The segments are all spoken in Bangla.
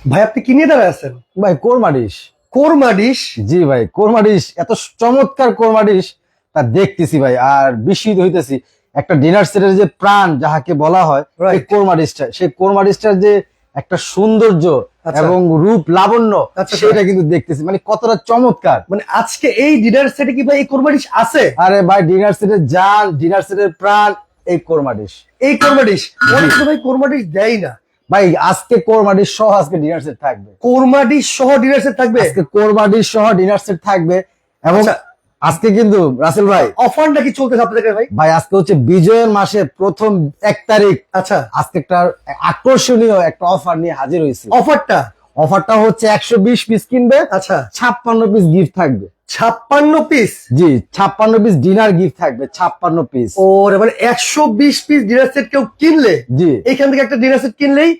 ভাই আপনি কি নিয়ে দাঁড়ায় আছেন? ভাই কোরমা ডিশ। কোরমা ডিশ? জি ভাই কোরমা ডিশ এত চমৎকার কোরমা ডিশ তা দেখতেছি ভাই আর বিস্মিত হইতেছি। একটা ডিনার সেটের যে প্রাণ যাহাকে বলা হয় এই কোরমা ডিশটা সেই কোরমা ডিশটার যে একটা সৌন্দর্য আচ্ছা। এবং রূপ লাবণ্য আচ্ছা, সেটা কিন্তু দেখতেছি মানে কতটা চমৎকার। মানে আজকে এই ডিনার সেটে কি ভাই এই কোরমা ডিশ আছে? আরে ভাই ডিনার সেটের জান ডিনার সেটের প্রাণ এই কোরমা ডিশ। এই কোরমা ডিশ। অনেক ভাই কোরমা ডিশ দেয় না। ভাই আজকে কোরমা ডিশ সহ আজকে ডিনার সেট থাকবে। কোরমাডি সহ ডিনার সেট থাকবে? আজকে কোরমাডি সহ ডিনার সেট থাকবে। এবং আচ্ছা। আজকে কিন্তু রাসেল ভাই। অফারটা কি চলতেছে আপনাদের ভাই? ভাই আজকে হচ্ছে বিজয়ের মাসে প্রথম এক তারিখ। আচ্ছা। আজকে একটা আকর্ষণীয় একটা অফার নিয়ে হাজির হয়েছে। অফারটা অফারটা হচ্ছে একশো বিশ পিস কিনবে আচ্ছা। ছাপ্পান্ন পিস গিফট থাকবে। ছাপ্পান্ন পিস জি ছাপ্পান্ন পিস ডিনার গিফট থাকবে ছাপ্পান্ন পিস ওরে মানে একশো বিশ পিস ডিনার সেট কেউ কিনলে জি। এইখান থেকে একটা ডিনার সেট কিনলেই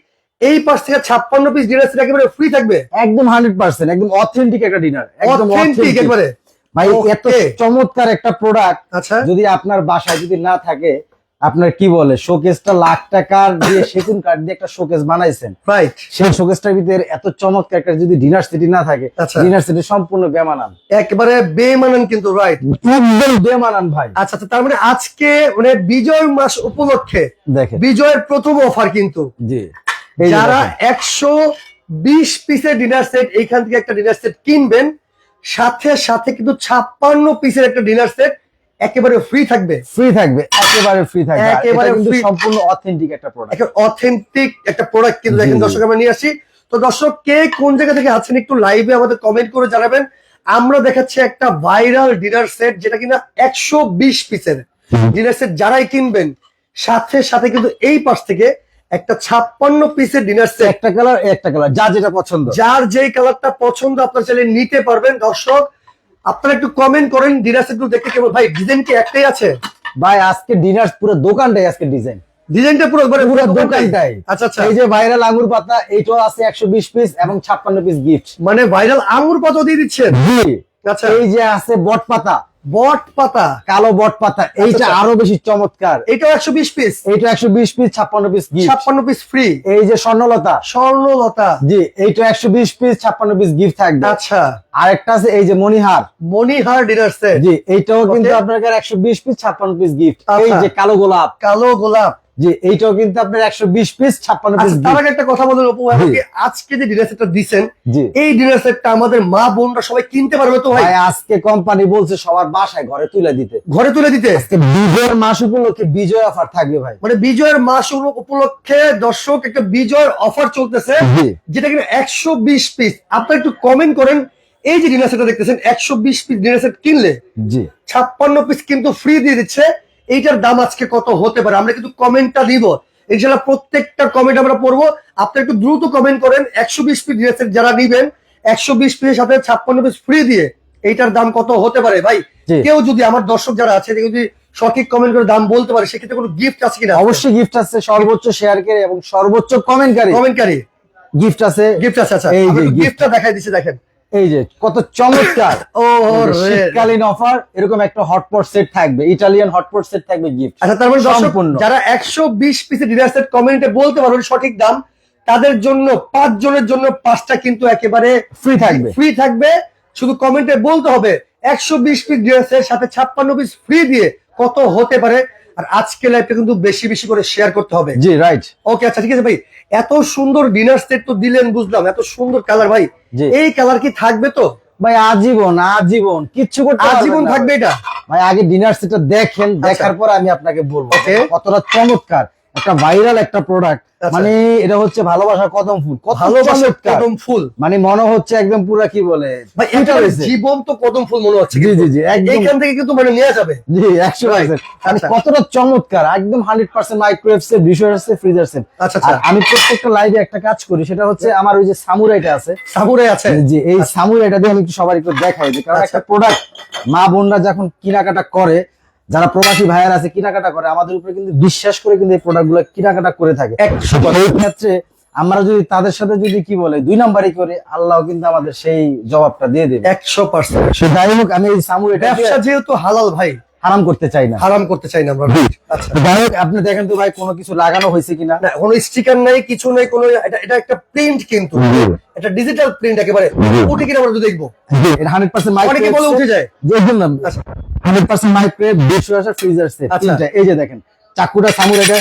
এই পাশ থেকে ছাপ্পান্ন পিস ডিনার সেট একেবারে ফ্রি থাকবে? একদম হান্ড্রেড পার্সেন্ট একদম অথেন্টিক একটা ডিনার একদম অথেন্টিক। একবারে। ভাই এত চমৎকার একটা প্রোডাক্ট আচ্ছা। যদি আপনার বাসায় যদি না থাকে আপনার কি বলে শোকেসটা লাখ টাকার দিয়ে সেগুন কাঠ দিয়ে একটা শোকেস বানাইছেন। রাইট সেই শোকেসটার ভিতরে এত চমৎকার একটা যদি ডিনার সেটি না থাকে আচ্ছা। ডিনার সেটি সম্পূর্ণ বেমানান। একেবারে বেমানান কিন্তু রাইট একদম বেমানান ভাই। আচ্ছা আচ্ছা তার মানে আজকে মানে বিজয় মাস উপলক্ষে দেখেন। বিজয়ের প্রথম অফার কিন্তু। জি। যারা। একশো বিশ পিসের ডিনার সেট এইখান থেকে একটা ডিনার সেট কিনবেন সাথে সাথে কিন্তু ছাপ্পান্ন পিসের একটা ডিনার সেট একেবারে ফ্রি থাকবে। ফ্রি থাকবে একেবারে ফ্রি থাকবে। একেবারে কিন্তু সম্পূর্ণ অথেন্টিক একটা প্রোডাক্ট একটা অথেন্টিক একটা প্রোডাক্ট কিন্তু দেখেন দর্শক আমরা নিয়ে আসি। তো দর্শক কে কোন জায়গা থেকে আছেন একটু লাইভে আমাদের কমেন্ট করে জানাবেন। আমরা দেখাচ্ছি একটা ভাইরাল ডিনার সেট যেটা কিনা একশো বিশ পিসের ডিনার সেট যারাই কিনবেন সাথে সাথে কিন্তু এই পাশ থেকে একটা ছাপ্পান্ন পিসের ডিনার সেট একটা কালার একটা কালার যা যেটা পছন্দ। যার যেই কালারটা পছন্দ আপনার চাইলে নিতে পারবেন। দর্শক আপনারা একটু কমেন্ট করেন ডিনার্স একটু দেখতে কেমন? ভাই ডিজাইন কি একটাই আছে? ভাই আজকে ডিনার্স পুরো দোকানটাই আজকে ডিজাইন ডিজাইনটা পুরো পুরো দোকানটাই। আচ্ছা আচ্ছা। এই যে ভাইরাল আঙ্গুর পাতা এইটাও আছে একশো বিশ পিস এবং ছাপ্পান্ন পিস গিফট মানে ভাইরাল আঙুর পাতা দিয়ে দিচ্ছেন? জি। আচ্ছা। এই যে আছে বট পাতা বট পাতা কালো বট পাতা এইটা আচ্ছা। আরও বেশি চমৎকার। এটা একশো বিশ পিস এইটা একশো বিশ পিস ছাপ্পান্ন পিস ছাপ্পান্ন পিস ফ্রি এই যে স্বর্ণলতা। স্বর্ণলতা। জি এইটা একশো বিশ পিস ছাপ্পান্ন পিস গিফট থাকবে। আচ্ছা। আরেকটা আছে এই যে মনিহার মনিহার ডিনার সেট জি এইটাও কিন্তু. আপনার একশো বিশ পিস ছাপ্পান্ন পিস গিফট এই আচ্ছা। যে কালো গোলাপ। কালো গোলাপ। জি এইটাও কিন্তু আপনার একশো বিশ পিস ছাপ্পান্ন পিস আচ্ছা তার আগে একটা কথা বলেন অপু ভাই আজকে যে ডিনার সেটটা দিছেন এই ডিনার সেটটা আমাদের মা বোনরা সবাই কিনতে পারবে তো ভাই? ভাই আজকে কোম্পানি বলছে সবার বাসায় ঘরে তুলে দিতে। ঘরে তুলে দিতে? আজকে বিজয়ের মাস উপলক্ষে বিজয় অফার থাকবে ভাই। মানে বিজয়ের মাস উপলক্ষে দর্শক একটা বিজয়ের অফার চলতেছে যেটা কিনা একশো বিশ পিস আপনারা একটু কমেন্ট করেন এই যে ডিনার সেটটা দেখতেছেন একশো বিশ পিস ডিনার সেট কিনলে জি। ছাপ্পান্ন পিস কিন্তু ফ্রি দিয়ে দিচ্ছে। এইটার দাম আজকে কত হতে পারে? আমরা কিন্তু কমেন্টটা দিব ইনশাল্লাহ প্রত্যেকটা কমেন্ট আমরা পড়ব। আপনারা একটু দ্রুত কমেন্ট করেন। একশো বিশ পিস ডিনার সেট যারা নিবেন একশো বিশ পিসের সাথে ছাপ্পান্ন পিস ফ্রি দিয়ে এইটার দাম কত হতে পারে? ভাই কেউ যদি আমার দর্শক যারা আছে যদি সঠিক কমেন্ট করে দাম বলতে পারে সেক্ষেত্রে কোনো গিফট আছে কিনা? অবশ্যই গিফট আছে। সর্বোচ্চ শেয়ার শেয়ারকারী এবং সর্বোচ্চ কমেন্টকারী কমেন্টকারী গিফট আছে। গিফট আছে আচ্ছা। গিফটটা দেখাই দিচ্ছে দেখেন। এই যে কত চমৎকার ও। শীতকালীন অফার এরকম একটা হটপট সেট থাকবে ইটালিয়ান হটপট সেট থাকবে গিফট আচ্ছা তার মানে সম্পূর্ণ। যারা একশো বিশ পিসের ডিনার সেট কমেন্টে বলতে পারবেন সঠিক দাম তাদের জন্য পাঁচ জনের জন্য পাঁচটা কিন্তু একেবারে ফ্রি থাকবে ফ্রি থাকবে শুধু কমেন্টে বলতে হবে একশো বিশ পিস ডিনার সেট সাথে ছাপ্পান্ন পিস ফ্রি দিয়ে কত হতে পারে আর আজকে লাইভটা কিন্তু বেশি বেশি করে শেয়ার করতে হবে। জি রাইট ওকে আচ্ছা ঠিক আছে ভাই। এত সুন্দর ডিনার সেট তো দিলেন বুঝলাম। এত সুন্দর কালার ভাই। এই কালার কি থাকবে তো? ভাই আজীবন আজীবন কিচ্ছু করতে আজীবন থাকবে এটা? ভাই আগে ডিনার সেটটা দেখেন দেখার পর আমি আপনাকে বলব. কতটা চমৎকার। একটা ভাইরাল একটা প্রোডাক্ট আচ্ছা। মানে এটা হচ্ছে ভালোবাসার কদম ফুল। ভালোবাসার কদম ফুল। মানে মনে হচ্ছে একদম পুরা কি বলে একেবারে রয়েছে। জীবন্ত কদম ফুল মনে হচ্ছে জি জি জি এইখান থেকে কিন্তু মানে নেওয়া যাবে। জি একশো মানে। কতটা চমৎকার একদম hundred percent microwave set dishware set freezer set আচ্ছা আচ্ছা। আমি প্রত্যেকটা লাইভে একটা কাজ করি সেটা হচ্ছে আমার ওই যে সামুরাইটা আছে। সামুরাই আছে? যে এই সামুরাইটা দিয়ে আমি একটু সবার একটু দেখাই যে কারণ। একটা প্রোডাক্ট মা বোনরা যখন কেনাকাটা করে যারা প্রবাসী ভাইয়ার আছে কেনাকাটা করে আমাদের উপরে কিন্তু বিশ্বাস করে কিন্তু এই প্রোডাক্টগুলো কেনাকাটা করে থাকে। ক্ষেত্রে আমরা যদি তাদের সাথে যদি কি বলে দুই নাম্বারই করে আল্লাহ কিন্তু আমাদের সেই জবাবটা দিয়ে দেবে। একশো পার্সেন্ট সে যাই হোক আমি যেহেতু হালাল ভাই হারাম করতে চাই না। হারাম করতে চাই না আমরা আচ্ছা। হোক, আপনি দেখেন তো ভাই কোনো কিছু লাগানো হয়েছে কিনা? না কোনো স্টিকার নাই কিছু নাই কোনো এটা এটা একটা প্রিন্ট কিন্তু। এটা ডিজিটাল প্রিন্ট একেবারে। উঠে কিনা আমরা তো দেখব। এটা হান্ড্রেড পার্সেন্ট অনেকে বলে উঠে যায়। আচ্ছা। হান্ড্রেড পার্সেন্ট মাইক্রোওয়েভ দুশো আসা ফ্রিজার সেট আচ্ছা। এই যে দেখেন চাকুটা সামুর এটা।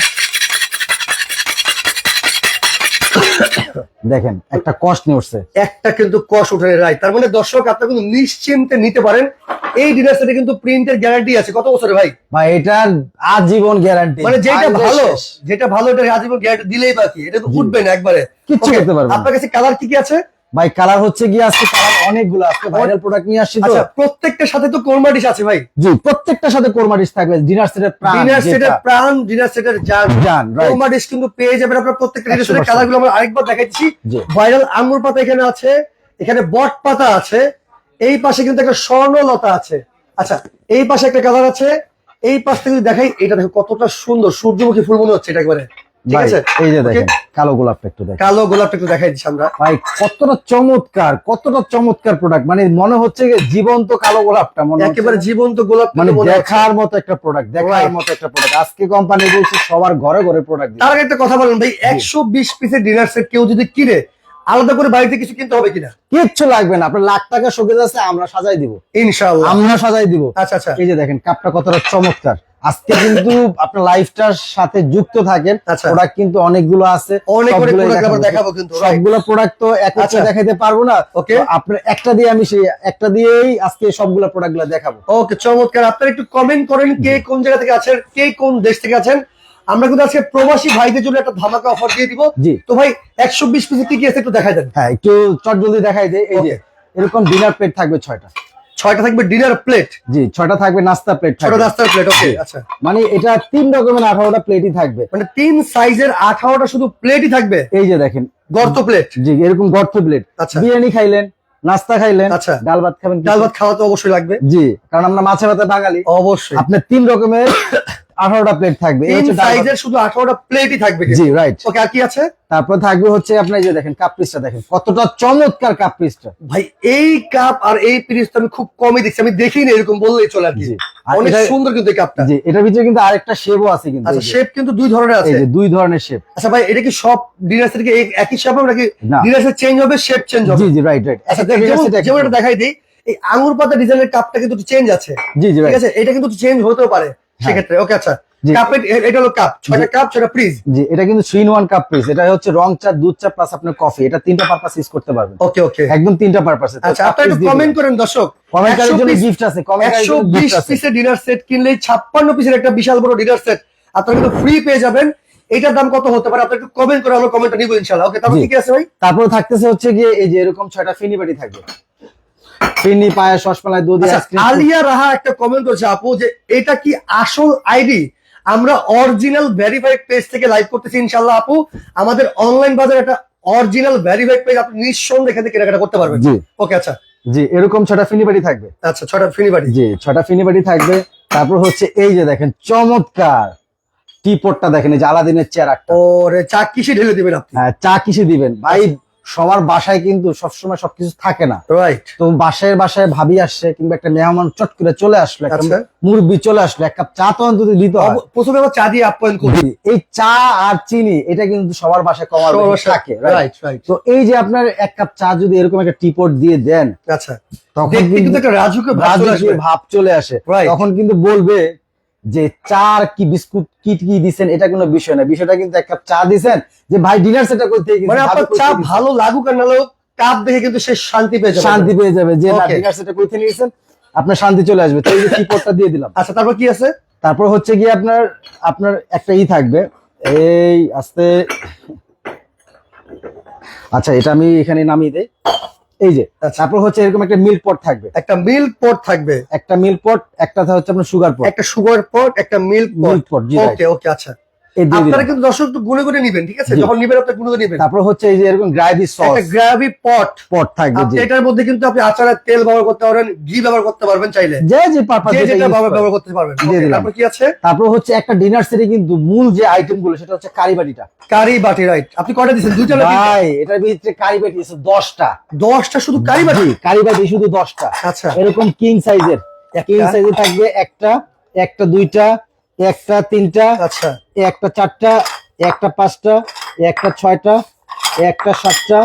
দেখেন একটা কষ্ট নিয়ে উঠছে। একটা কিন্তু কষ উঠে রায় তার মানে দর্শক আপনারা কিন্তু নিশ্চিন্তে নিতে পারেন। এই ডিনার সেটে কিন্তু প্রিন্টের গ্যারান্টি আছে। কত বছরে ভাই? ভাই এটার আজীবন গ্যারান্টি মানে যেটা ভালো যেটা ভালো এটা আজীবন গ্যারান্টি দিলেই বাকি। এটা তো উঠবে না একবারে। কিচ্ছু করতে পারবে আপনার কাছে কালার কি কি আছে? ভাই কালার হচ্ছে গিয়ে আজকে কালার অনেকগুলো। আজকে ভাইরাল প্রোডাক্ট নিয়ে আসছি তো। আচ্ছা প্রত্যেকটার সাথে তো কোরমা ডিশ আছে ভাই। জি প্রত্যেকটার সাথে কোরমা ডিশ থাকবে। ডিনার সেটের প্রাণ ডিনার সেটের প্রাণ ডিনার সেটের জান জান, right. কোরমা ডিশ কিন্তু পেয়ে যাবেন আপনার প্রত্যেকটা ডিনার সেটের 100% কালারগুলো আমরা আরেকবার দেখাচ্ছি। জি। ভাইরাল আঙ্গুর পাতা এখানে আছে। এখানে বট পাতা আছে। এই পাশে কিন্তু একটা স্বর্ণলতা আছে। আচ্ছা এই পাশে একটা কালার আছে। এই পাশ থেকে যদি দেখাই এটা দেখো কতটা সুন্দর। সূর্যমুখী ফুল মনে হচ্ছে এটা একবারে এই যে দেখেন কালো গোলাপটা একটু দেখেন। কালো গোলাপটা একটু দেখাই দিচ্ছি আমরা। ভাই কতটা চমৎকার কতটা চমৎকার প্রোডাক্ট মানে মনে হচ্ছে যে জীবন্ত কালো গোলাপটা মনে একেবারে জীবন্ত গোলাপ মানে দেখার মতো একটা প্রোডাক্ট দেখার. মতো একটা প্রোডাক্ট আজকে কোম্পানি বলছে সবার ঘরে ঘরে প্রোডাক্ট তার আগে একটা কথা বলেন ভাই একশো বিশ পিসের ডিনার সেট কেউ যদি কিনে আলাদা করে বাড়িতে কিছু কিনতে হবে কিনা? কিচ্ছু লাগবে না। আপনার লাখ টাকা শোকেজ আছে আমরা সাজাই দিব। ইনশাআল্লাহ। আমরা সাজাই দিব। আচ্ছা আচ্ছা। এই যে দেখেন কাপটা কতটা চমৎকার। আজকে কিন্তু আপনার লাইফটার সাথে যুক্ত থাকেন। আচ্ছা। প্রোডাক্ট কিন্তু অনেকগুলো আছে। অনেক দেখাবো। কিন্তু? সবগুলো প্রোডাক্ট তো একত্রে আচ্ছা। দেখাইতে পারব না। ওকে আপনার একটা দিয়ে আমি সেই একটা দিয়েই আজকে সবগুলো প্রোডাক্টগুলো দেখাবো। ওকে চমৎকার। আপনারা একটু কমেন্ট করেন কে কোন জায়গা থেকে আছেন কে কোন দেশ থেকে আছেন। আমরা কিন্তু আজকে প্রবাসী ভাইদের জন্য একটা ধামাকা অফার দিয়ে দিব। তো ভাই একশো বিশ পিসে কি কি আছে একটু দেখাই দেন। হ্যাঁ একটু চট জলদি দেখাই দে এই যে এরকম ডিনার প্লেট থাকবে ছয়টা। ছয়টা থাকবে ডিনার প্লেট জি ছয়টা থাকবে নাস্তা প্লেট ছয়টা প্লেট ওকে আচ্ছা। মানে এটা তিন রকমের আঠারোটা প্লেটই থাকবে। মানে তিন সাইজের আঠারোটা শুধু প্লেটই থাকবে? এই যে দেখেন। গর্ত প্লেট জি এরকম গর্ত প্লেট আচ্ছা। বিরিয়ানি খাইলেন নাস্তা খাইলেন আচ্ছা। ডাল ভাত খাবেন ডাল ভাত খাওয়া তো অবশ্যই লাগবে। জি কারণ আমরা মাছে ভাতে বাঙালি। অবশ্যই। আপনার তিন রকমের আঠারোটা প্লেট থাকবে। সাইজের শুধু আঠারোটা প্লেটই থাকবে জি রাইট ওকে আর কি আছে? তারপর থাকবে হচ্ছে আপনার যে দেখেন কাপ পিসটা দেখেন কতটা চমৎকার কাপ পিসটা ভাই এই কাপ আর এই পিরিচ আমি খুব কমই দেখছি। আমি দেখিনি এরকম বললেই চলে আর কি। অনেক সুন্দর কিন্তু এই কাপটা জি এটার ভিতরে কিন্তু আরেকটা শেপও আছে কিন্তু। আচ্ছা শেপ কিন্তু দুই ধরনের এই আছে যে দুই ধরনের শেপ আচ্ছা ভাই এটা কি সব ডিনার সেট একই শেপ হবে নাকি। ডিনার সেট চেঞ্জ হবে শেপ চেঞ্জ হবে? জি জি রাইট রাইট আচ্ছা যেমন- এটা দেখাই দিই এই আঙ্গুর পাতা ডিজাইনের কাপটা কিন্তু চেঞ্জ আছে। জি জি ঠিক আছে? এটা কিন্তু চেঞ্জ হতেও পারে। সেক্ষেত্রে ওকে আচ্ছা। কাপের এটা হলো কাপ ছয়টা কাপ ছয়টা ফ্রিজ জি এটা কিন্তু three in one cup piece এটা হচ্ছে রং চা দুধ চা প্লাস আপনার কফি এটা তিনটা পারপাস ইউজ করতে পারবেন। ওকে ওকে। একদম তিনটা পারপাস আচ্ছা আপনারা একটু কমেন্ট করেন দর্শক। কমেন্টারের জন্য গিফট আছে কমেন্টারের জন্য গিফট আছে। পিসের ডিনার সেট কিনলেই ছাপ্পান্ন পিসের একটা বিশাল বড় ডিনার সেট আপনারা কিন্তু ফ্রি পেয়ে যাবেন। এটার দাম কত হতে পারে? একটু কমেন্ট করে আমরা কমেন্টটা নিবো ইনশাআল্লাহ। ওকে তারপর কি কি আছে ভাই? তারপরে থাকতেছে হচ্ছে গিয়ে এই যে এরকম ছয়টা ফিনি বাটি থাকবে। ফিনি পায়ে সসমালাই দুধ আচ্ছা আলিয়া রাহা একটা কমেন্ট করেছে আপু যে এটা কি আসল আইডি? আমরা অরিজিনাল ভেরিফাইড পেজ থেকে লাইভ করতেছি ইনশাল্লাহ আপু। আমাদের অনলাইন বাজারে একটা অরিজিনাল ভেরিফাইড পেজ আপনি নিঃসন্দেহে এখান থেকে কেনাকাটা করতে পারবেন। জি। ওকে আচ্ছা। জি এরকম ছটা ফিনি বাটি থাকবে। আচ্ছা ছটা ফিনি বাড়ি। জি ছয়টা ফিনি বাটি থাকবে। তারপর হচ্ছে এই যে দেখেন চমৎকার। টি পটটা দেখেন এই যে আলাদিনের চেয়ার একটা ওরে চা কিসে ঢেলে দিবেন আপনি? হ্যাঁ, চা কিসে দিবেন? ভাই সবার বাসায় কিন্তু সবসময় সবকিছু থাকে না। রাইট তো বাসায় বাসায় ভাবি আসছে কিংবা একটা মেহমান চট করে চলে আসলো আচ্ছা। মুরব্বি চলে আসলো এক কাপ চা তো অন্তত দিতে হয়। প্রথমে চা দিয়ে আপ্যায়ন করি এই চা আর চিনি এটা কিন্তু সবার বাসায় কমার থাকে রাইট রাইট তো এই যে আপনার এক কাপ চা যদি এরকম একটা টিপট দিয়ে দেন আচ্ছা। তখন কিন্তু একটা রাজুকে ভাব চলে ভাব চলে আসে. তখন কিন্তু বলবে যে চা আর কি বিস্কুট কি কি দিছেন এটা কোনো বিষয় না। বিষয়টা কিন্তু এক কাপ চা দিছেন যে ভাই ডিনার সেটা করতে মানে আপনার চা ভালো লাগুক আর না লাগুক কাপ দেখে কিন্তু সে শান্তি পেয়ে যাবে। শান্তি পেয়ে যাবে যে না ডিনার সেটা করতে নিয়েছেন আপনার শান্তি চলে আসবে। তো এই যে দিয়ে দিলাম। আচ্ছা তারপর কি আছে? তারপর হচ্ছে গিয়ে আপনার আপনার একটা ই থাকবে। এই আস্তে আচ্ছা এটা আমি এখানে নামিয়ে দেই। এই যে আচ্ছা। তারপর হচ্ছে এরকম একটা মিল্ক পট থাকবে। একটা মিল্ক পট থাকবে। একটা মিল্ক পট একটা হচ্ছে আপনার সুগার পট একটা সুগার পট একটা মিল্ক পট মিল্ক পট ওকে ওকে আচ্ছা। আপনারা। কিন্তু দর্শক একটু গুনে গুনে নিবেন ঠিক আছে? যখন নিবেন আপনি গুনে গুনে নিবেন। তারপর হচ্ছে এই যে এরকম গ্রাভি সস একটা গ্রাভি পট পট থাকবে এটার মধ্যে কিন্তু আপনি আচারের তেল ব্যবহার করতে পারবেন ঘি ব্যবহার করতে পারবেন চাইলে। যে যে পারপাস যেটা ব্যবহার করতে পারবেন। তারপর কি আছে? তারপর হচ্ছে একটা ডিনার সেটে কিন্তু মূল যে আইটেমগুলো সেটা হচ্ছে কারি বাটিটা। কারি বাটি রাইট আপনি কয়টা দিচ্ছেন দুইটা ভাই এটার ভিতরে কারি বাটি আছে দশটা। দশটা শুধু কারি বাটি? কারি বাটি শুধু দশটা। আচ্ছা। এরকম কিং সাইজের কিং। সাইজে থাকবে একটা একটা দুইটা একটা তিনটা আচ্ছা। একটা চারটা একটা পাঁচটা একটা ছয়টা একটা সাতটা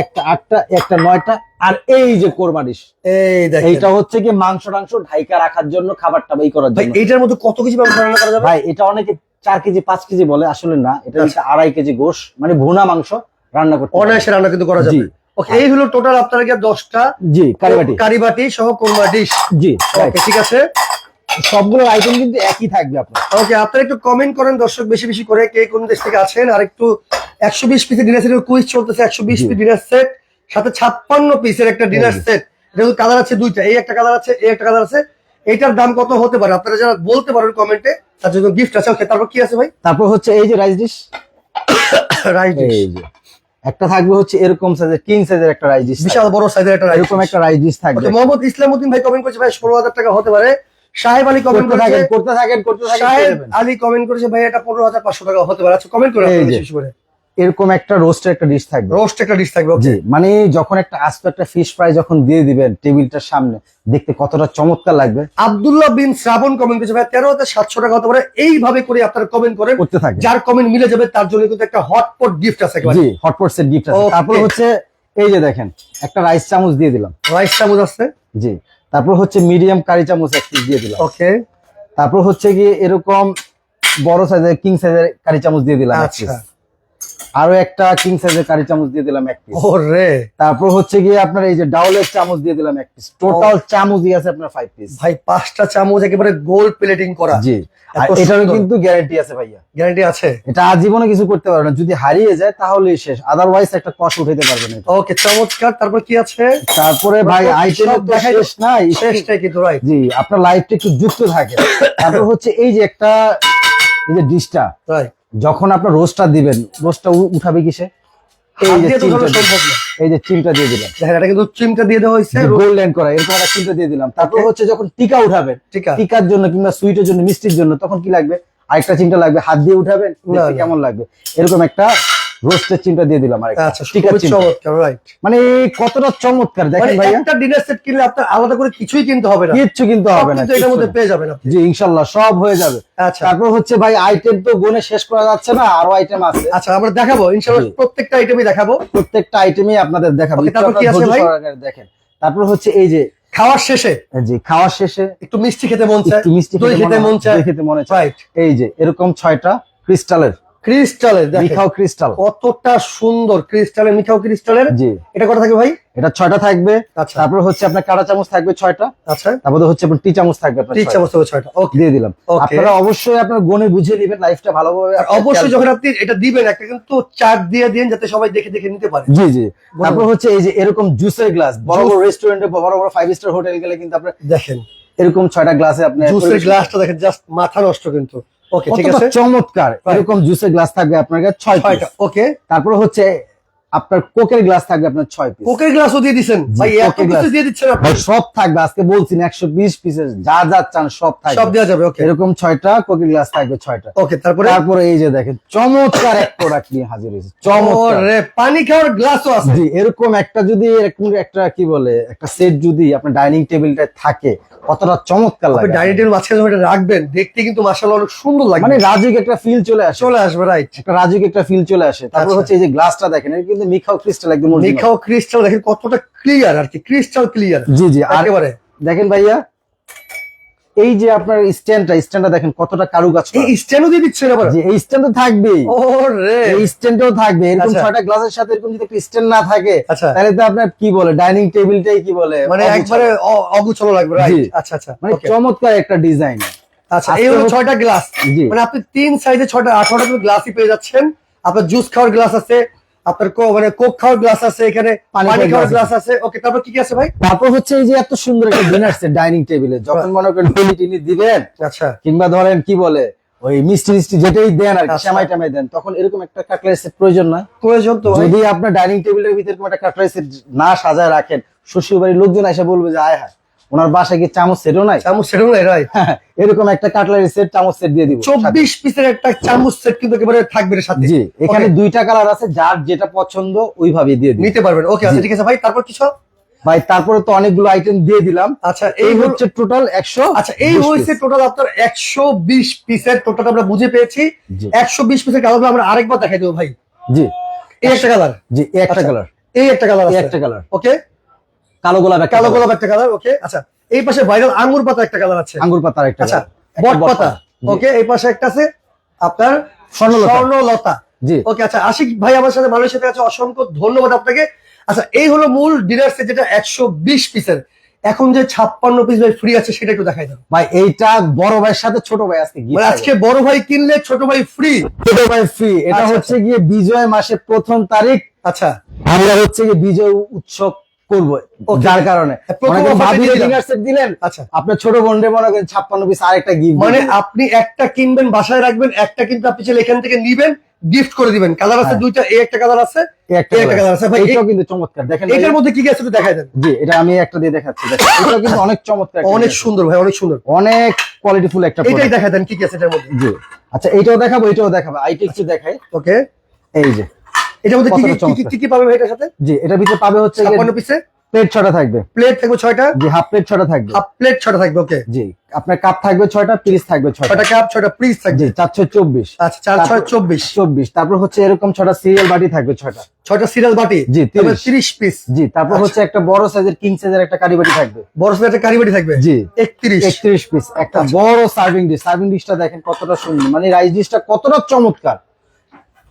একটা আটটা একটা নয়টা আর এই যে ডিশ এই এইটা হচ্ছে কি মাংস টাংস ঢাইকা রাখার জন্য খাবারটা এই করার জন্য। এইটার মধ্যে কত মাংস রান্না করা যাবে? ভাই এটা অনেকে চার কেজি পাঁচ কেজি বলে আসলে না। এটা হচ্ছে আড়াই কেজি গোশ মানে ভুনা মাংস রান্না করতে। অনায়াসে রান্না কিন্তু করা যাবে। ওকে এই হলো টোটাল আপনার কি দশটা? জি কারিবাটি কারিবাটি সহ কোরমা ডিশ জি ঠিক আছে। সবগুলো আইটেম কিন্তু একই থাকবে আপনার। ওকে আপনারা একটু কমেন্ট করেন দর্শক বেশি বেশি করে কে কোন দেশ থেকে আছেন। আর একটু একশো বিশ পিসের ডিনার সেটের কুইজ চলতেছে একশো বিশ পিস ডিনার সেট সাথে ছাপ্পান্ন পিসের একটা ডিনার সেট যেহেতু কালার আছে দুইটা এই একটা কালার আছে এই একটা কালার আছে। এইটার দাম কত হতে পারে? আপনারা যারা বলতে পারেন কমেন্টে তার জন্য গিফট আছে। ওকে তারপর কি আছে ভাই? তারপর হচ্ছে এই যে রাইস ডিশ রাইস যে। একটা থাকবে হচ্ছে এরকম সাইজের কিং সাইজের একটা রাইস ডিশ বিশাল বড় সাইজের একটা রাইস এরকম একটা রাইস ডিশ থাকবে। মোহাম্মদ ইসলামউদ্দিন ভাই কমেন্ট করেছে ভাই ষোলো হাজার টাকা হতে পারে। সাহেব আলী কমেন্ট করতে করেছে। করতে থাকেন করতে থাকেন সাহেব আলী কমেন্ট করেছে ভাই এটা পনেরো হাজার পাঁচশো টাকা হতে পারে। আচ্ছা কমেন্ট করে করে। এরকম একটা রোস্টের একটা ডিশ থাকবে। রোস্ট একটা ডিশ থাকবে জি মানে যখন একটা আস্ত একটা ফিশ ফ্রাই যখন দিয়ে দিবেন টেবিলটার সামনে দেখতে কতটা চমৎকার লাগবে। আব্দুল্লাহ বিন শ্রাবণ কমেন্ট করেছে ভাই তেরো হাজার সাতশো টাকা হতে পারে। এইভাবে করে আপনারা কমেন্ট করেন। করতে থাকে যার কমেন্ট মিলে যাবে তার জন্য কিন্তু একটা হটপট গিফট আছে জি হটপট সেট গিফট আছে। তারপরে হচ্ছে এই যে দেখেন একটা রাইস চামচ দিয়ে দিলাম। রাইস চামচ আছে? জি। তারপর হচ্ছে মিডিয়াম কারি চামচ এক পিস দিয়ে দিলাম। ওকে তারপর হচ্ছে গিয়ে এরকম বড় সাইজের কিং সাইজের কারি চামচ দিয়ে দিলাম আচ্ছা। আরও একটা কিং সাইজের কারি চামচ দিয়ে দিলাম এক পিস ও রে তারপর হচ্ছে গিয়ে আপনার এই যে ডাউলের চামচ দিয়ে দিলাম এক পিস টোটাল চামচই আছে আপনার ফাইভ পিস ভাই পাঁচটা চামচ একেবারে গোল্ড প্লেটিং করা। জি। এটারও কিন্তু গ্যারান্টি আছে ভাইয়া। গ্যারান্টি আছে? এটা আজীবনে কিছু করতে পারবে না। যদি হারিয়ে যায় তাহলে শেষ। আদারওয়াইজ একটা কষ্ট উঠাইতে পারবে না ওকে চমৎকার। তারপর কি আছে? তারপরে ভাই আইটেম দেখাই শেষ নাই শেষটাই কিন্তু রাইট জি আপনার লাইফটা একটু যুক্ত থাকে। তারপর হচ্ছে এই যে একটা এই যে ডিশটা রাইট যখন আপনার রোস্টটা দিবেন রোস্টটা উঠাবে কিসে? এই যে চিমটা এই যে চিমটা দিয়ে দিলাম। দেখেন এটা কিন্তু চিমটা দিয়ে দেওয়া হয়েছে। গোল্ডেন করা এরকম একটা চিমটা দিয়ে দিলাম। তারপর হচ্ছে যখন টিকা উঠাবেন টিকার জন্য কিংবা সুইটের জন্য মিষ্টির জন্য তখন কি লাগবে? আরেকটা চিমটা লাগবে হাত দিয়ে উঠাবেন কেমন লাগবে? এরকম একটা রোস্টের চিমটা দিয়ে দিলাম আরেকটা। আচ্ছা চমৎকার রাইট মানে কতটা চমৎকার মানে দেখেন ভাইয়া। একটা ডিনার সেট কিনলে আপনার আলাদা করে কিছুই কিনতে হবে না। কিচ্ছু কিন্তু হবে না এটার মধ্যে পেয়ে যাবেন আপনি। জি ইনশাল্লাহ সব হয়ে যাবে। আচ্ছা। তারপর হচ্ছে ভাই আইটেম তো গুনে শেষ করা যাচ্ছে না আরও আইটেম আছে। আচ্ছা আমরা দেখাবো ইনশাআল্লাহ প্রত্যেকটা আইটেমই দেখাবো। প্রত্যেকটা আইটেমই আপনাদের দেখাবো। তারপর কি আছে ভাই? দেখেন। তারপর হচ্ছে এই যে খাওয়ার শেষে? জি খাওয়ার শেষে একটু মিষ্টি খেতে মন চায় একটু মিষ্টি খেতে মন চায়। খেতে মনে চায়। রাইট এই যে এরকম ছয়টা ক্রিস্টালের ক্রিস্টালের মিখাও ক্রিস্টাল। কতটা সুন্দর ক্রিস্টালের মিঠাও ক্রিস্টালের। জি। এটা কত থাকে ভাই? এটা ছয়টা থাকবে। আচ্ছা। তারপর হচ্ছে আপনার কাটা চামচ থাকবে ছয়টা। আচ্ছা। তারপরে হচ্ছে আপনার টি চামচ থাকবে ছয়টা। চামচ ছয়টা। ওকে দিয়ে দিলাম। আপনারা অবশ্যই আপনার গনে বুঝে নেবেন লাইফটা ভালোভাবে অবশ্যই যখন আপনি এটা দিবেন একটা কিন্তু চার্ট দিয়ে দিন যাতে সবাই দেখে দেখে নিতে পারে। জি জি। তারপর হচ্ছে এই যে এরকম জুসের গ্লাস বড় বড় রেস্টুরেন্টে বড় বড় ফাইভ স্টার হোটেল গেলে কিন্তু আপনার দেখেন। এরকম ছয়টা গ্লাসে আপনি জুসের গ্লাসটা দেখেন জাস্ট মাথা নষ্ট কিন্তু। ওকে ঠিক আছে? চমৎকার। এরকম জুসের গ্লাস থাকবে আপনার কাছে ছয় ছয়টা ওকে তারপর হচ্ছে আপনার কোকের গ্লাস থাকবে আপনার ছয় পিস কোকের গ্লাসও দিয়ে দিচ্ছেন ভাই এত কিছু দিয়ে দিচ্ছেন আপনি? সব থাকবে। আজকে বলছি একশো বিশ পিসের যা যা চান সব থাকবে। সব দেওয়া যাবে ওকে এরকম ছয়টা কোকের গ্লাস থাকবে ছয়টা। ওকে তারপরে? তারপরে এই যে দেখেন চমৎকার এক প্রোডাক্ট নিয়ে হাজির হয়েছে। চমৎকার। পানি খাওয়ার গ্লাসও আছে। জি এরকম একটা যদি এরকম একটা কি বলে একটা সেট যদি আপনার ডাইনিং টেবিলটা থাকে কতটা চমৎকার লাগে। ডাইনিং টেবিল মাঝখানে যখন রাখবেন দেখতে কিন্তু মাশাআল্লাহ অনেক সুন্দর লাগে মানে রাজুক একটা ফিল চলে আসে। চলে আসবে রাইট একটা রাজুক একটা ফিল চলে আসে। তারপর আচ্ছা। হচ্ছে এই যে গ্লাসটা দেখেন এটা কিন্তু মিখাও ক্রিস্টাল একদম ক্রিস্টাল দেখেন কতটা ক্লিয়ার আর কি ক্রিস্টাল ক্লিয়ার জি জি আর দেখেন ভাইয়া এই যে আপনার স্ট্যান্ডটা স্ট্যান্ডটা দেখেন কতটা কারুকাজ এই স্ট্যান্ডও দিয়ে দিচ্ছেন আবার? জি এই স্ট্যান্ড তো থাকবেই। ও রে এই স্ট্যান্ডও থাকবে। এরকম আচ্ছা। ছয়টা গ্লাসের সাথে এরকম যদি একটা স্ট্যান্ড না থাকে আচ্ছা। তাহলে তো আপনার কি বলে ডাইনিং টেবিলটাই কি বলে? মানে। একবারে অগুছালো লাগবে রাইট আচ্ছা আচ্ছা মানে চমৎকার একটা ডিজাইন আচ্ছা এই হলো ছয়টা গ্লাস মানে আপনি তিন সাইজে ছয়টা আঠারোটা গ্লাসই পেয়ে যাচ্ছেন। আপনার জুস খাওয়ার গ্লাস আছে আপনার মানে কোক খাওয়ার গ্লাস আছে এখানে পানি পানি খাওয়ার খাওয়ার গ্লাস আছে। ওকে তারপর কি কি আছে ভাই? তারপর হচ্ছে এই যে এত সুন্দর একটা ডিনার সেট ডাইনিং টেবিলে যখন মনে করেন টিনি টিনি দিবেন আচ্ছা। কিংবা ধরেন কি বলে ওই মিষ্টি মিষ্টি যেটাই দেন আর আচ্ছা। সেমাই টামাই দেন তখন এরকম একটা কাটলারি সেট প্রয়োজন নয় প্রয়োজন তো যদি আপনার ডাইনিং টেবিলের ভিতরে একটা কাটলারি সেট না সাজায় রাখেন শ্বশুর বাড়ির লোকজন এসে বলবে যে আয় হায়। ওনার বাসায় কি চামচ সেটও নাই? চামচ সেট নাই রাইট এরকম একটা কাটলারি সেট চামচ সেট দিয়ে দিব চব্বিশ পিসের একটা চামচ সেট কিন্তু একেবারে থাকবে এর সাথে। জি এখানে দুইটা কালার আছে যার যেটা পছন্দ ওইভাবে দিয়ে দিন নিতে পারবেন। ওকে আচ্ছা ঠিক আছে ভাই তারপর কিছু? ভাই তারপরে তো অনেকগুলো আইটেম দিয়ে দিলাম। আচ্ছা এই হচ্ছে টোটাল একশো আচ্ছা এই হয়েছে টোটাল আপনার একশো বিশ পিসের টোটাল আমরা বুঝে পেয়েছি। একশো বিশ পিসের কালার আমরা আরেকবার দেখাই দেবো ভাই। জি। এই একটা কালার জি এই একটা আচ্ছা, কালার এই একটা কালার আছে। একটা কালার ওকে কালো গোলাপ একটা কালো গোলাপ একটা কালার ওকে আচ্ছা এই পাশে ভাইরাল আঙ্গুর পাতা একটা কালার আছে। আঙ্গুর পাতার একটা আচ্ছা বট পাতা ওকে এই পাশে একটা আছে আপনার স্বর্ণলতা। জি। ওকে আচ্ছা আশিক ভাই আমার সাথে মানুষের সাথে আছে অসংখ্য ধন্যবাদ আপনাকে। আচ্ছা এই হলো মূল ডিনার সেট যেটা একশো বিশ পিসের এখন যে ছাপ্পান্ন পিস ভাই ফ্রি আছে সেটা একটু দেখাই দেন ভাই এইটা বড় ভাইয়ের সাথে ছোট ভাই আজকে মানে আজকে বড় ভাই কিনলে ছোট ভাই ফ্রি ছোট ভাই ফ্রি এটা আচ্ছা, হচ্ছে গিয়ে বিজয় মাসের প্রথম তারিখ। আচ্ছা। আমরা হচ্ছে গিয়ে বিজয় উৎসব করব Okay. যার কারণে। দিলেন? আচ্ছা। আপনার ছোট বোনরে মনে করেন ছাপ্পান্ন পিস আরেকটা গিফট মানে আপনি একটা কিনবেন বাসায় রাখবেন একটা কিন্তু আপনি এখান থেকে নিবেন গিফট করে দিবেন। কালার আছে হ্যাঁ। দুইটা এই একটা কালার আছে একটা কালার আছে। ভাই এটাও কিন্তু চমৎকার। দেখেন এটার মধ্যে কি কি আছে একটু দেখাই দেন। জি এটা আমি একটা দিয়ে দেখাচ্ছি। কিন্তু অনেক চমৎকার অনেক সুন্দর ভাই অনেক সুন্দর। অনেক কোয়ালিটিফুল একটা এটাই product। দেখাই দেন কি কি আছে এটার মধ্যে। জি। আচ্ছা এইটাও দেখাবো এটাও দেখাবো। আইটি একটু দেখাই। ওকে এই যে এটার মধ্যে কি কি- পাবে ভাই এটার সাথে? জি এটার ভিতরে পাবে হচ্ছে ছাপ্পান্ন পিসে? প্লেট ছটা থাকবে। প্লেট থাকবে ছয়টা? জি হাফ প্লেট ছটা থাকবে। হাফ প্লেট ছয়টা থাকবে ওকে। জি আপনার কাপ থাকবে ছয়টা পিস থাকবে ছয়টা। ছয়টা কাপ ছয়টা পিস থাকবে। জি চারশো চব্বিশ। আচ্ছা চার ছয় চব্বিশ। চব্বিশ। তারপর হচ্ছে এরকম ছটা সিরিয়াল বাটি থাকবে ছয়টা। ছয়টা সিরিয়াল বাটি? জি, 30 তিরিশ পিস। জি তারপর আচ্ছা। হচ্ছে একটা বড় সাইজের কিং সাইজের একটা কারি বাটি থাকবে। বড় সাইজের একটা কারি বাটি থাকবে? জি একত্রিশ। একত্রিশ পিস একটা আচ্ছা। বড় সার্ভিং ডিশ। সার্ভিং ডিশটা দেখেন কতটা সুন্দর। মানে রাইস ডিশটা কতটা চমৎকার।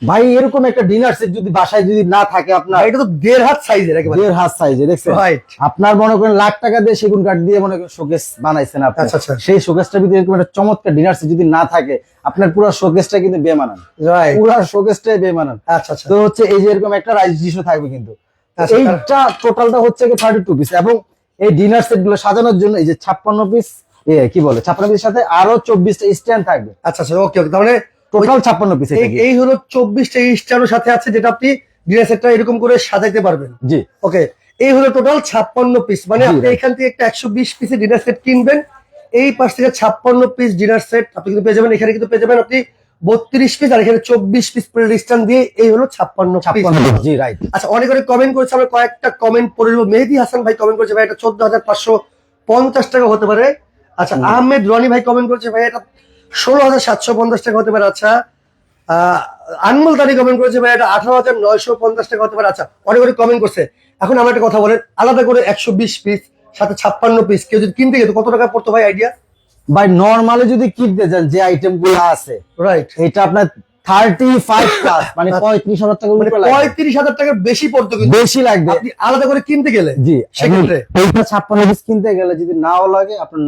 ভাই এরকম একটা ডিনার সেট যদি বাসায় যদি না থাকে আপনার এটা তো দেড় হাত সাইজের একেবারে। দেড় হাত সাইজে দেখছেন? আপনার মনে করেন লাখ টাকা দিয়ে সেগুন কাঠ দিয়ে মনে করেন শোকেস বানাইছেন আপনি। আচ্ছা, আচ্ছা। সেই শোকেসটা যদি এরকম একটা চমৎকার ডিনার সেট যদি না থাকে আপনার পুরো শোকেসটা কিন্তু বেমানান। রাইট পুরো শোকেসটাই বেমানান। আচ্ছা আচ্ছা। তো হচ্ছে এই যে এরকম একটা রাইস ডিশও থাকবে কিন্তু। আচ্ছা, এইটা টোটালটা হচ্ছে থার্টি টু পিস এবং এই ডিনার সেটগুলো সাজানোর জন্য এই যে ছাপ্পান্ন পিস এ কি বলে? ছাপ্পান্ন পিসের সাথে আরও চব্বিশটা স্ট্যান্ড থাকবে। আচ্ছা আচ্ছা ওকে ওকে মানে টোটাল ছাপ্পান্ন পিস এই- হলো চব্বিশটা স্টারও সাথে আছে যেটা আপনি ডিনার সেটটা এরকম করে সাজাইতে পারবেন। জি। ওকে এই হলো টোটাল ছাপ্পান্ন পিস মানে আপনি এখান থেকে একটা একশো বিশ পিসের ডিনার সেট কিনবেন এই পাশ থেকে ছাপ্পান্ন পিস ডিনার সেট আপনি কিন্তু পেয়ে যাবেন এখানে কিন্তু পেয়ে যাবেন আপনি বত্রিশ পিস আর এখানে চব্বিশ পিস রিস্টার্ন দিয়ে এই হলো ছাপ্পান্ন জি রাইট আচ্ছা অনেক অনেক কমেন্ট করেছে আমরা কয়েকটা কমেন্ট পড়ে নেব। মেহেদি হাসান ভাই কমেন্ট করেছে ভাই এটা চোদ্দ হাজার পাঁচশো পঞ্চাশ টাকা হতে পারে। আচ্ছা আহমেদ রনি ভাই কমেন্ট করেছে ভাই এটা ষোলো হাজার সাতশো পঞ্চাশ টাকা হতে পারে। আচ্ছা আহ, আনমোল তারি কমেন্ট করেছে ভাই এটা আঠারো হাজার নয়শো পঞ্চাশ টাকা হতে পারে। আচ্ছা অনেক অনেক কমেন্ট করছে। এখন আমার একটা কথা বলেন আলাদা করে একশো বিশ পিস সাথে ছাপ্পান্ন পিস কেউ যদি কিনতে যেত কত টাকা পড়তো ভাই আইডিয়া ভাই নর্মালি যদি কিনতে যান যে আইটেমগুলো আছে রাইট এটা আপনার থার্টি ফাইভ প্লাস মানে পঁয়ত্রিশ হাজার টাকা মানে পঁয়ত্রিশ হাজার টাকার বেশি পড়তো কিন্তু। বেশি লাগবে। আপনি আলাদা করে কিনতে গেলে? জি সেক্ষেত্রে? ছাপ্পান্ন পিস কিনতে গেলে যদি নাও লাগে আপনার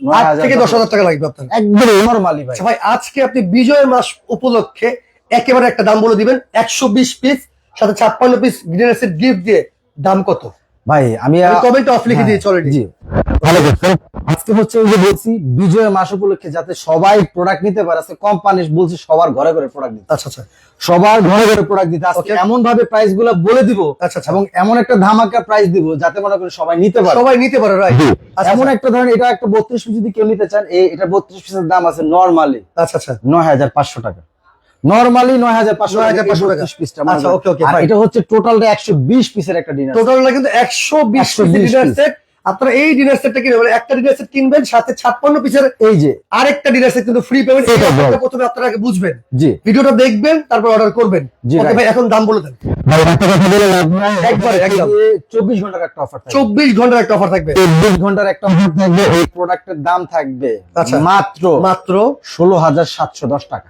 আট হাজার থেকে দশ হাজার টাকা লাগবে আপনার। একদম নর্মালি ভাই। আচ্ছা ভাই আজকে আপনি বিজয় মাস উপলক্ষে একেবারে একটা দাম বলে দিবেন একশো বিশ পিস সাথে ছাপ্পান্ন পিস গ্রিনের গিফট দিয়ে দাম কত? ভাই আমি কমেন্ট অফ লিখে হ্যাঁ, দিয়েছি অলরেডি জি। ভালো করছেন আজকে হচ্ছে ওই যে বলছি বিজয় মাস উপলক্ষে যাতে সবাই প্রোডাক্ট নিতে পারে আজকে কোম্পানি বলছি সবার ঘরে ঘরে প্রোডাক্ট দিতে। আচ্ছা আচ্ছা। সবার ঘরে ঘরে প্রোডাক্ট দিতে। আজকে এমন ভাবে প্রাইসগুলো বলে দিব আচ্ছা, আচ্ছা। এবং এমন একটা ধামাকা প্রাইস দিব যাতে মনে করেন সবাই নিতে পারে। সবাই নিতে পারে রাইট আচ্ছা এমন একটা ধরেন এটা একটা বত্রিশ পিস যদি কেউ নিতে চান এই এটা বত্রিশ পিসের দাম আছে নর্মালি আচ্ছা আচ্ছা। নয় হাজার পাঁচশো টাকা। নর্মালি নয় হাজার পাঁচশো 9,500 টাকা। পিসটা আচ্ছা, আর fine. এটা হচ্ছে টোটালটা একশো বিশ পিসের একটা ডিনার টোটালটা কিন্তু ডিনার সেট আপনারা এই ডিনার সেটটা কিনবেন মানে একটা ডিনার সেট কিনবেন সাথে ছাপ্পান্ন পিসের এই যে। আরেকটা ডিনার সেট কিন্তু ফ্রি এটা প্রথমে আপনারা আগে বুঝবেন। জি। ভিডিওটা দেখবেন তারপর অর্ডার করবেন। ওকে ভাই এখন দাম বলে দেন। ভাই একটা কথা বলে লাভ নাই। একবারে, একদম। ঘণ্টার একটা অফার থাকবে। ঘণ্টার একটা অফার থাকবে। ঘণ্টার একটা অফার থাকবে। এই প্রোডাক্টের দাম থাকবে আচ্ছা। মাত্র মাত্র ষোলো হাজার সাতশো দশ টাকা।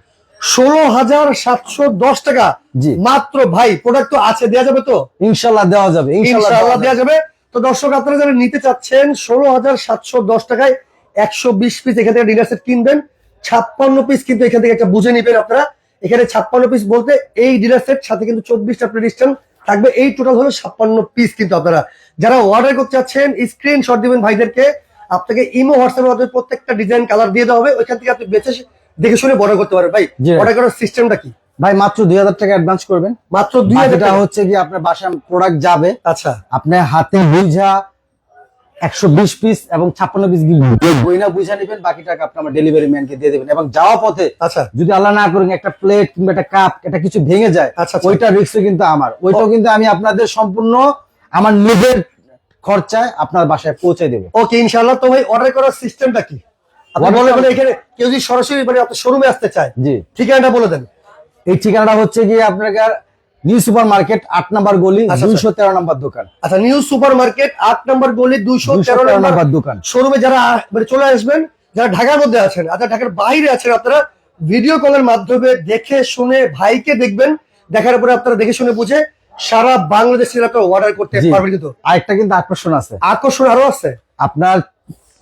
ষোলো হাজার সাতশো দশ টাকা। জি। মাত্র ভাই প্রোডাক্ট তো আছে দেওয়া যাবে তো? ইনশাল্লাহ দেওয়া যাবে ইনশাল্লাহ দেওয়া যাবে। তো দর্শক আপনারা যারা নিতে চাচ্ছেন ষোলো হাজার সাতশো দশ টাকায় একশো বিশ পিস এখান থেকে সেট কিনবেন। ছাপ্পান্ন পিস কিন্তু এখান থেকে একটা বুঝে নিবেন আপনারা। এখানে ছাপ্পান্ন পিস বলতে এই সেট সাথে কিন্তু চব্বিশটা থাকবে। এই টোটাল হলো ছাপ্পান্ন পিস কিন্তু আপনারা। যারা অর্ডার করতে চাচ্ছেন স্ক্রিনশট দিবেন ভাইদেরকে। আপনাকে ইমো হোয়াটসঅ্যাপের প্রত্যেকটা ডিজাইন কালার দিয়ে দেওয়া হবে। ওইখান থেকে আপনি বেছে দেখে শুনে অর্ডার করতে পারেন ভাই। অর্ডার করার সিস্টেমটা কি? ভাই মাত্র দুই হাজার টাকা অ্যাডভান্স করবেন। মাত্র দুই হাজার টাকা। হচ্ছে কি আপনার বাসায় প্রোডাক্ট যাবে। আচ্ছা। আপনার হাতে বুঝা একশো বিশ পিস এবং ছাপ্পান্ন পিস বইনা বুঝা নেবেন বাকি টাকা আপনি আমার ডেলিভারি ম্যানকে দিয়ে দেবেন। এবং যাওয়া পথে আচ্ছা। যদি আল্লাহ না করেন একটা প্লেট কিংবা একটা কাপ এটা কিছু ভেঙে যায় আচ্ছা, আচ্ছা। ওইটা রিস্ক কিন্তু আমার। ওইটাও কিন্তু আমি আপনাদের সম্পূর্ণ আমার নিজের খরচায় আপনার বাসায় পৌঁছে দেবো। ওকে ইনশাআল্লাহ। তো ভাই অর্ডার করার সিস্টেমটা কি? এখানে কেউ যদি সরাসরি মানে আপনার শোরুমে আসতে চায় জি। ঠিকানাটা বলে দেন। এই ঠিকানাটা হচ্ছে গিয়ে নিউ সুপার মার্কেট আট নাম্বার গলি আচ্ছা, দুইশো তেরো নাম্বার দোকান। আচ্ছা নিউ সুপার মার্কেট আট নম্বর গলি দুইশো তেরো নম্বর দোকান। শোরুমে যারা মানে চলে আসবেন যারা ঢাকার মধ্যে আছেন যারা ঢাকার বাইরে আছেন আপনারা ভিডিও কলের মাধ্যমে দেখে শুনে ভাইকে দেখবেন দেখার পরে আপনারা দেখে শুনে বুঝে সারা বাংলাদেশ থেকে আপনারা অর্ডার করতে। পারবেন কিন্তু। আরেকটা কিন্তু আকর্ষণ আছে। আকর্ষণ আরও আছে। আপনার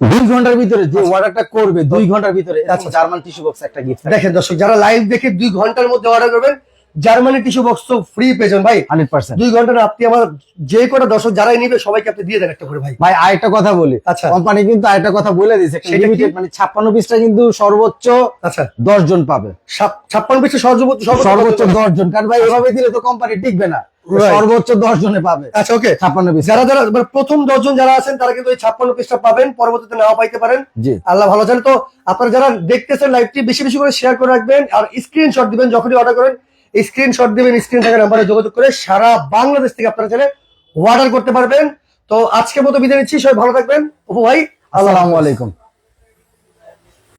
দুই ঘণ্টার ভিতরে যে অর্ডারটা করবে দুই ঘণ্টার ভিতরে আচ্ছা। জার্মান টিস্যু বক্স একটা গিফট দেখেন দর্শক যারা লাইভ দেখে দুই ঘণ্টার মধ্যে অর্ডার করবেন জার্মানি টিস্যু বক্স তো ফ্রি পেয়েছেন ভাই। Hundred percent. দুই ঘণ্টা আপনি আমার যে কটা দর্শক যারাই নিবে সবাইকে আপনি দিয়ে দেন একটা করে ভাই। ভাই আরেকটা কথা বলি। আচ্ছা। কোম্পানি কিন্তু আরেকটা কথা বলে দিয়েছে লিমিটেড মানে ছাপ্পান্ন পিসটা কিন্তু সর্বোচ্চ আচ্ছা। দশ জন পাবে ছাপ্পান্ন পিসে সর্বোচ্চ সর্বোচ্চ দশ জন কারণ ভাই এভাবে দিলে তো কোম্পানি টিকবে না। সর্বোচ্চ দশ জনে পাবে। আচ্ছা ওকে ছাপ্পান্ন পিস যারা যারা মানে প্রথম দশজন যারা আছেন তারা কিন্তু এই ছাপ্পান্ন পিসটা পাবেন পরবর্তীতে নাও পাইতে পারেন। জি। আল্লাহ ভালো জানে। তো আপনারা যারা দেখতেছেন লাইভটি বেশি বেশি করে শেয়ার করে রাখবেন আর স্ক্রিনশট দিবেন যখনই অর্ডার করেন স্ক্রিনশট দিবেন স্ক্রিন থাকা নাম্বারে যোগাযোগ করে সারা বাংলাদেশ থেকে আপনারা চলে অর্ডার করতে পারবেন। তো আজকের মতো বিদায় নিচ্ছি, সবাই ভালো থাকবেন। অপু ভাই, আসসালামু আলাইকুম।